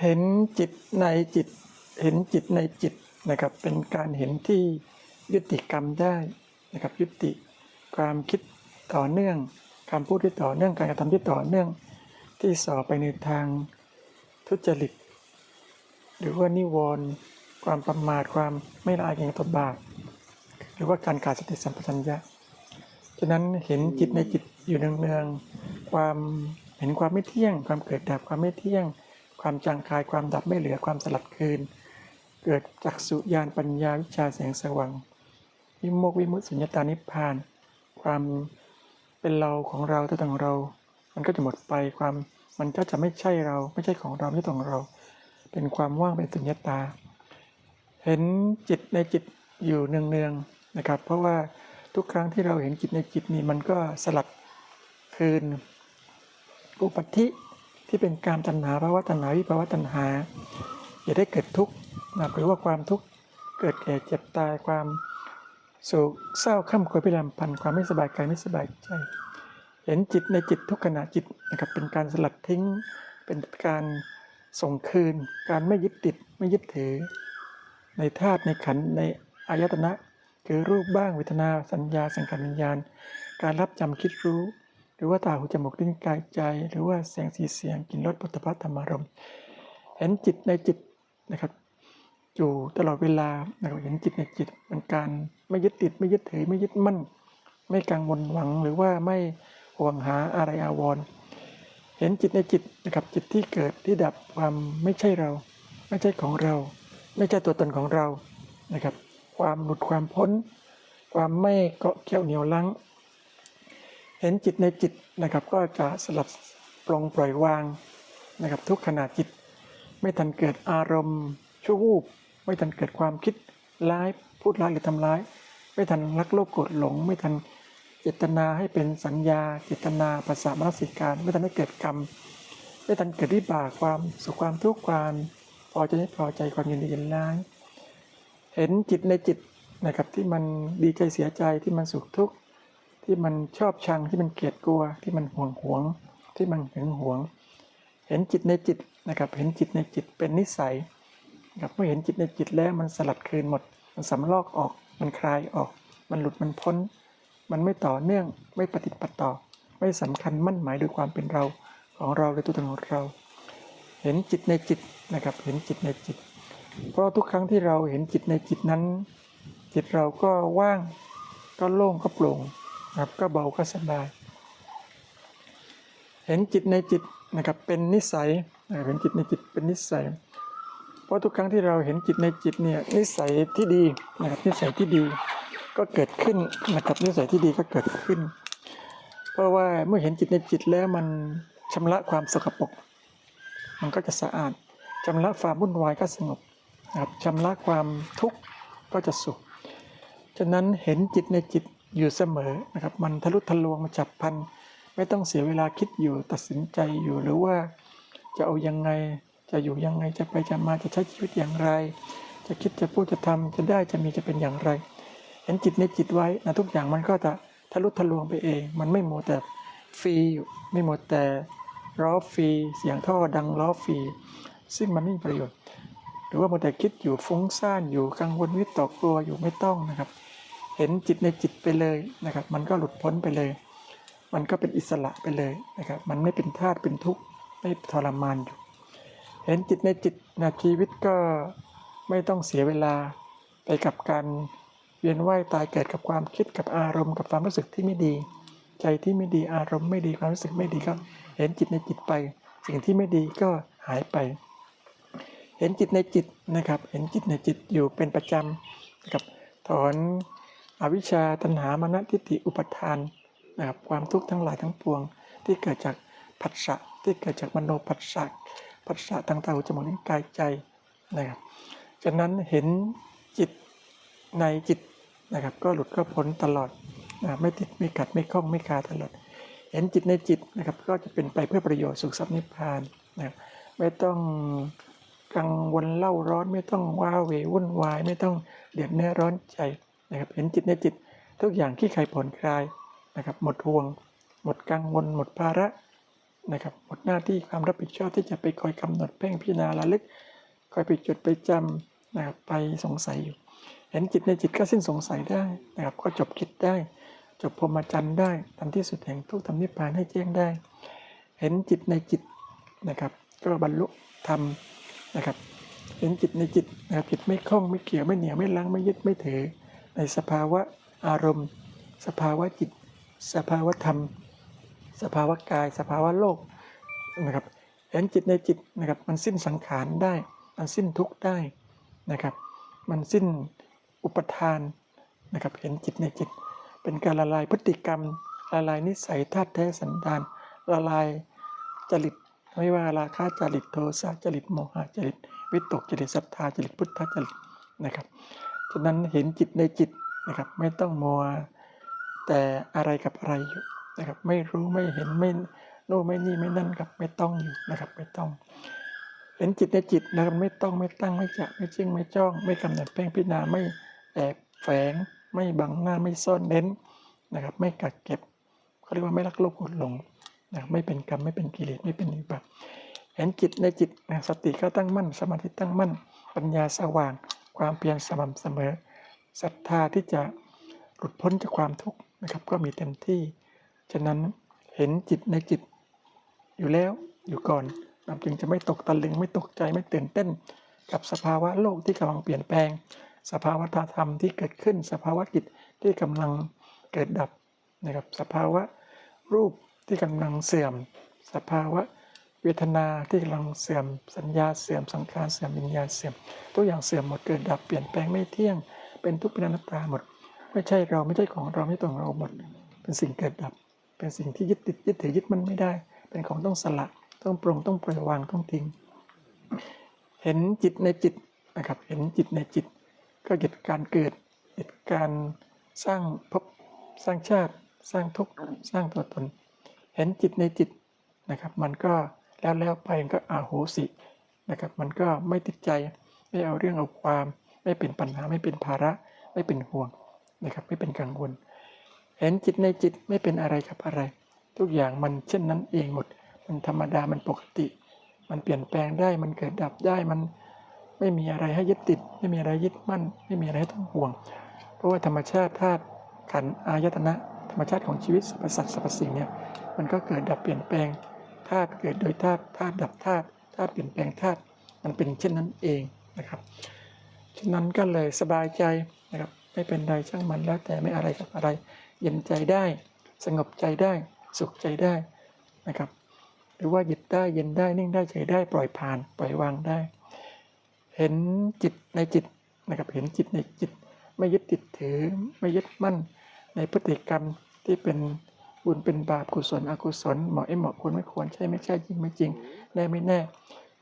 เห็นจิตในจิต เห็นจิตในจิตนะครับ เป็นการเห็นที่ยุติกรรมได้นะครับ ยุติความคิดต่อเนื่องคำพูดที่ต่อเนื่องการกระทำที่ต่อเนื่องที่ส่อไปในทางทุจริต หรือว่านิวรณ์ความประมาทความไม่ละอายแก่ตนบาปหรือว่าการขาดสติสัมปชัญญะฉะนั้นเห็นจิตในจิตอยู่เนืองๆความเห็นความไม่เที่ยง ความเกิดดับความไม่เที่ยง ความจางคายความดับไม่เหลือความสลัดคืน เกิดจากสุญานปัญญาวิชาแสงสว่างวิโมกวิมุตสุญญตานิพพาน ความเป็นเราของเราตัวตนของเรา มันก็จะหมดไปความมันก็จะไม่ใช่เราไม่ใช่ของเราไม่ใช่ของเรา เป็นความว่างเป็นสุญญตา เห็นจิตในจิตอยู่เนืองๆนะครับ เพราะว่าทุกครั้งที่เราเห็นจิตในจิตนี่มันก็สลัดคืนอุปธิ ที่เป็นการตัณหาภาวะตัณหาวิภาวะตัณหา อย่าได้เกิดทุกข์นะหรือว่าความทุกข์เกิดแก่เจ็บตายความโศกเศร้าข้ามควยพิรำพันความไม่สบายกายไม่สบายใจเห็นจิตในจิตทุกขณะจิตนะครับเป็นการสลัดทิ้ง เป็นการส่งคืน การไม่ยึดติดไม่ยึดถือ ในธาตุในขันในอายตนะ คือรูปบ้างเวทนาสัญญาสังขารวิญญาณ การรับจำคิดรู้ หรือว่าตาหูจมูกลิ้นกายใจ หรือว่าแสงสีเสียงกลิ่นรสปุถะพัธรรมารมเห็นจิตในจิตนะครับ อยู่ตลอดเวลานะครับเห็นจิตในจิตเป็นการไม่ยึดติดไม่ยึดถือไม่ยึดมั่น ไม่กังวลหวังหรือว่าไม่ห่วงหาอะไรอาวรณ์เห็นจิตในจิตนะครับจิตที่เกิดที่ดับความไม่ใช่เรา ไม่ใช่ของเรา ไม่ใช่ตัวตนของเรานะครับ ความหลุดความพ้น ความไม่เกาะเกี่ยวเหนียวลัง เห็นจิตในจิตนะครับ ก็จะสลัดปลงปล่อยวางนะครับ ทุกขณะจิต ไม่ทันเกิดอารมณ์ชั่ววูบไม่ทันเกิดความคิดร้ายพูดร้ายหรือทำร้าย ไม่ทันรักโลภโกรธหลง ไม่ทันเจตนาให้เป็นสัญญา เจตนาภาษามนสิการ ไม่ทันให้เกิดกรรม ไม่ทันเกิดวิบากความสุขความทุกข์ความพอใจไม่พอใจความยินดียินร้าย เห็นจิตในจิตนะครับที่มันดีใจเสียใจที่มันสุขทุกข์ ที่มันชอบชังที่มันเกลียดกลัว ที่มันห่วงหวง ที่มันหึงหวง เห็นจิตในจิตนะครับเห็นจิตในจิตเป็นนิสัยนะครับเมื่อเห็นจิตในจิตแล้วมันสลัดคืนหมด มันสำลอกออกมันคลายออก มันหลุดมันพ้น มันไม่ต่อเนื่องไม่ปฏิดปัดต่อ ไม่สำคัญมั่นหมายโดยความเป็นเราของเราในตัวตนของเรา เห็นจิตในจิตนะครับเห็นจิตในจิต เพราะทุกครั้งที่เราเห็นจิตในจิตนั้น จิตเราก็ว่างก็โล่งก็โปร่ง ครับก็เบาก็สบาย เห็นจิตในจิตนะครับเป็นนิสัยเห็นจิตในจิตเป็นนิสัย เพราะทุกครั้งที่เราเห็นจิตในจิตเนี่ยนิสัยที่ดีนะครับนิสัยที่ดีก็เกิดขึ้นนะครับนิสัยที่ดีก็เกิดขึ้น เพราะว่าเมื่อเห็นจิตในจิตแล้วมันชำระความสกปรกมันก็จะสะอาดชำระความวุ่นวายก็สงบนะครับชำระความทุกข์ก็จะสุขฉะนั้นเห็นจิตในจิต อยู่เสมอนะครับ มันทะลุทะลวงมาจับพันไม่ต้องเสียเวลาคิดอยู่ตัดสินใจอยู่หรือว่าจะเอายังไงจะอยู่ยังไงจะไปจะมาจะใช้ชีวิตอย่างไร จะคิดจะพูดจะทำจะได้จะมีจะเป็นอย่างไร เห็นจิตในจิตไว้นะทุกอย่างมันก็จะทะลุทะลวงไปเอง มันไม่หมดแต่ฟรีอยู่ไม่หมดแต่ล้อฟรีเสียงท่อดังล้อฟรีซึ่งมันไม่มีประโยชน์ หรือว่าหมัวแต่คิดอยู่ฟุ้งซ่านอยู่กังวลวิตกกลัวอยู่ไม่ต้องนะครับ เห็นจิตในจิตไปเลยนะครับ มันก็หลุดพ้นไปเลย มันก็เป็นอิสระไปเลยนะครับ มันไม่เป็นธาตุเป็นทุกข์ไม่ทรมานอยู่ เห็นจิตในจิตนะชีวิตก็ไม่ต้องเสียเวลาไปกับการเวียนว่ายตายเกิดกับความคิดกับอารมณ์กับความรู้สึกที่ไม่ดี ใจที่ไม่ดีอารมณ์ไม่ดีความรู้สึกไม่ดีก็เห็นจิตในจิตไป สิ่งที่ไม่ดีก็หายไป เห็นจิตในจิตนะครับ เห็นจิตในจิตอยู่เป็นประจำนะครับถอน อวิชชาตัณหามานะทิฏฐิอุปทานนะครับความทุกข์ทั้งหลายทั้งปวง ที่เกิดจากผัสสะที่เกิดจากมโนผัสสะผัสสะทางตาหูจมูกลิ้นกายใจนะครับฉะนั้นเห็นจิตในจิตนะครับ ก็หลุดก็พ้นตลอดนะไม่ติดไม่กัดไม่คล้องไม่คาตลอด เห็นจิตในจิตนะครับ ก็จะเป็นไปเพื่อประโยชน์สุขสัพย์นิพพานนะครับไม่ต้องกังวลเล่าร้อนไม่ต้องว้าเหววุ่นวาย ไม่ต้องเดือดเนื้อร้อนใจ นะครับเห็นจิตในจิตทุกอย่างที่ใครผ่อนคลายนะครับหมดห่วง หมดกังวลหมดภาระนะครับหมดหน้าที่ความรับผิดชอบที่จะไปคอยกำหนดเพ่งพิจารณาระลึก คอยไปจดไปจำนะครับไปสงสัยอยู่ เห็นจิตในจิตก็สิ้นสงสัยได้นะครับก็จบกิจได้ จบพรหมจรรย์ได้ทำที่สุดแห่งทุกทำนิพพานให้แจ้งได้ เห็นจิตในจิตนะครับก็บรรลุธรรมนะครับเห็นจิตในจิตนะครับจิตไม่คล้องไม่เกี่ยวไม่เหนียวไม่ลังไม่ยึดไม่ถือ ในสภาวะอารมณ์ สภาวะจิต สภาวะธรรม สภาวะกาย สภาวะโลกนะครับเห็นจิตในจิตนะครับมันสิ้นสังขารได้ มันสิ้นทุกข์ได้นะครับ มันสิ้นอุปทานนะครับเห็นจิตในจิต เป็นการละลายพฤติกรรมละลายนิสัยธาตุแท้สันดานละลายจริตไม่ว่าราคะจริตโทสะจริตโมหะจริตวิตกจริตศรัทธาจริตพุทธจริตนะครับ ฉะนั้นเห็นจิตในจิตนะครับ ไม่ต้องมัวแต่อะไรกับอะไรอยู่นะครับ ไม่รู้ไม่เห็นไม่โน่ไม่นี่ไม่นั่นครับไม่ต้องอยู่นะครับไม่ต้อง เห็นจิตในจิตนะครับไม่ต้องไม่ตั้งไม่จะไม่จิ้งไม่จ้อง ไม่กำหนดเพ่งพิจารณาไม่แอบแฝง ไม่บังหน้าไม่ซ่อนเน้นนะครับ ไม่กักเก็บเขาเรียกว่าไม่ลักโลภกดหลงนะไม่เป็นกรรมไม่เป็นกิเลสไม่เป็นนิบาตเห็นจิตในจิตนะสติก็ตั้งมั่น สมาธิตั้งมั่น ปัญญาสว่าง ความเพียรสม่ำเสมอศรัทธาที่จะหลุดพ้นจากความทุกข์นะครับ ก็มีเต็มที่ ฉะนั้นเห็นจิตในจิต อยู่แล้วอยู่ก่อนเราจึงจะไม่ตกตะลึงไม่ตกใจไม่ตื่นเต้น กับสภาวะโลกที่กำลังเปลี่ยนแปลง สภาวะธรรมที่เกิดขึ้น สภาวะจิตที่กำลังเกิดดับนะครับ สภาวะรูปที่กำลังเสื่อม สภาวะ เวทนาที่กำลังเสื่อมสัญญาเสื่อมสังขารเสื่อมวิญญาณเสื่อมตัวอย่างเสื่อมหมดเกิดดับเปลี่ยนแปลงไม่เที่ยง เป็นทุกข์เป็นอนัตตาหมด ไม่ใช่เราไม่ใช่ของเราไม่ตัวของเราหมด เป็นสิ่งเกิดดับ เป็นสิ่งที่ยึดติดยึดถือยึดมันไม่ได้ เป็นของต้องสละต้องปรงต้องปล่อยวางต้องทิ้ง เห็นจิตในจิตนะครับเห็นจิตในจิต ก็เหตุการเกิดเหตุการสร้างภพสร้างชาติ สร้างทุกข์สร้างตัวตน เห็นจิตในจิตนะครับ มันก็ แล้วแล้วไปก็อาโหสินะครับ มันก็ไม่ติดใจไม่เอาเรื่องเอาความ ไม่เป็นปัญหาไม่เป็นภาระ ไม่เป็นห่วงนะครับ ไม่เป็นกังวล เห็นจิตในจิตไม่เป็นอะไรกับอะไร ทุกอย่างมันเช่นนั้นเองหมด มันธรรมดามันปกติ มันเปลี่ยนแปลงได้มันเกิดดับได้มันไม่มีอะไรให้ยึดติด ไม่มีอะไรยึดมั่น ไม่มีอะไรให้ต้องห่วง เพราะว่าธรรมชาติธาตุขันอายตนะ ธรรมชาติของชีวิตสรรพสัตว์สรรพสิ่งเนี่ยมันก็เกิดดับเปลี่ยนแปลง ธาตุเกิดโดยธาตุธาตุดับธาตุธาตุเปลี่ยนแปลงธาตุมันเป็นเช่นนั้นเองนะครับฉะนั้นก็เลยสบายใจนะครับไม่เป็นไรช่างมันแล้วแต่ไม่อะไรกับอะไร เย็นใจได้ สงบใจได้สุขใจได้นะครับ หรือว่าหยุดได้เย็นได้นิ่งได้เฉยได้ปล่อยผ่าน ปล่อยวางได้ เห็นจิตในจิตนะครับเห็นจิตในจิต ไม่ยึดติดถือไม่ยึดมั่นในพฤติกรรมที่เป็น บุญเป็นบาปกุศลอกุศลเหมาะไม่เหมาะควรไม่ควรใช่ไม่ใช่จริงไม่จริงแน่ไม่แน่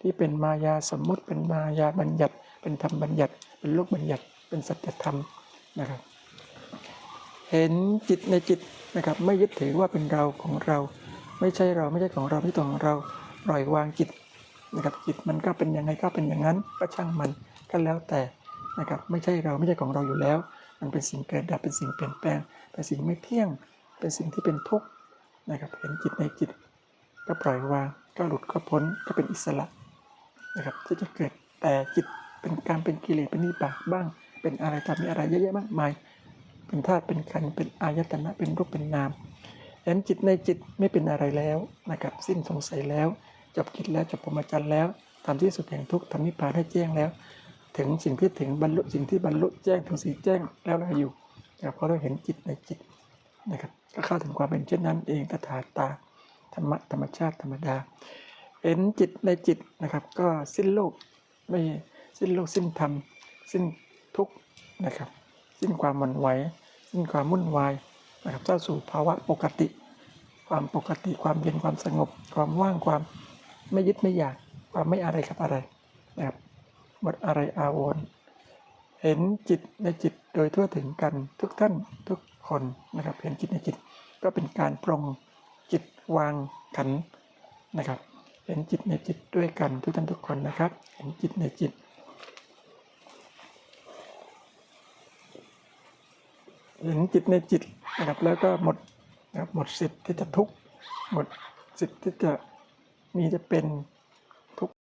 ที่เป็นมายาสมมุติเป็นมายาบัญญัติ เป็นธรรมบัญญัติ เป็นโลกบัญญัติ เป็นสัจธรรมนะครับ เห็นจิตในจิตนะครับไม่ยึดถือว่าเป็นเราของเรา ไม่ใช่เราไม่ใช่ของเราไม่ตัวของเราปล่อยวางจิตนะครับจิตมันก็เป็นยังไงก็เป็นอย่างนั้นก็ช่างมันก็แล้วแต่นะครับไม่ใช่เราไม่ใช่ของเราอยู่แล้ว มันเป็นสิ่งเกิดดับเป็นสิ่งเปลี่ยนแปลงเป็นสิ่งไม่เที่ยง เป็นสิ่งที่เป็นทุกข์นะครับ เห็นจิตในจิต ก็ปล่อยวางก็หลุดก็พ้นก็เป็นอิสระนะครับที่จะเกิดแต่จิตเป็นการเป็นกิเลสเป็นนิบาตบ้าง เป็นอะไรตามมีอะไรเยอะแยะมากมาย เป็นธาตุเป็นขันเป็นอายตนะเป็นรูปเป็นนามเห็นจิตในจิตไม่เป็นอะไรแล้วนะครับสิ้นสงสัยแล้วจบกิจแล้วจบปรมจันทร์แล้วทำที่สุดแห่งทุกข์ทำนิพพานให้แจ้งแล้ว ถึงสิ่งที่ถึงบรรลุสิ่งที่บรรลุแจ้งถึงสิ่งแจ้งแล้วเราอยู่นะครับเพราะเราเห็นจิตในจิต นะครับก็เข้าถึงความเป็นเช่นนั้นเองตถาตาธรรมะธรรมชาติธรรมดาเห็นจิตในจิตนะครับ ก็สิ้นโลกไม่สิ้นโลกสิ้นธรรม สิ้นทุกนะครับ สิ้นความหวั่นไหวสิ้นความวุ่นวายนะครับเข้าสู่ภาวะปกติ ความปกติความเย็นความสงบ ความว่างความไม่ยึดไม่อยาก ความไม่อะไรกับอะไรนะครับหมดอะไรอาวรณ์เห็นจิตในจิตโดยทั่วถึงกันทุกท่านทุก คนนะครับเห็นจิตในจิตก็เป็นการปรงจิตวางขันนะครับ เห็นจิตในจิตด้วยกันทุกท่านทุกคนนะครับ เห็นจิตในจิต เห็นจิตในจิตนะครับแล้วก็หมดนะครับหมดสิทธิ์ที่จะทุกข์หมดสิทธิ์ที่จะมีแต่เป็น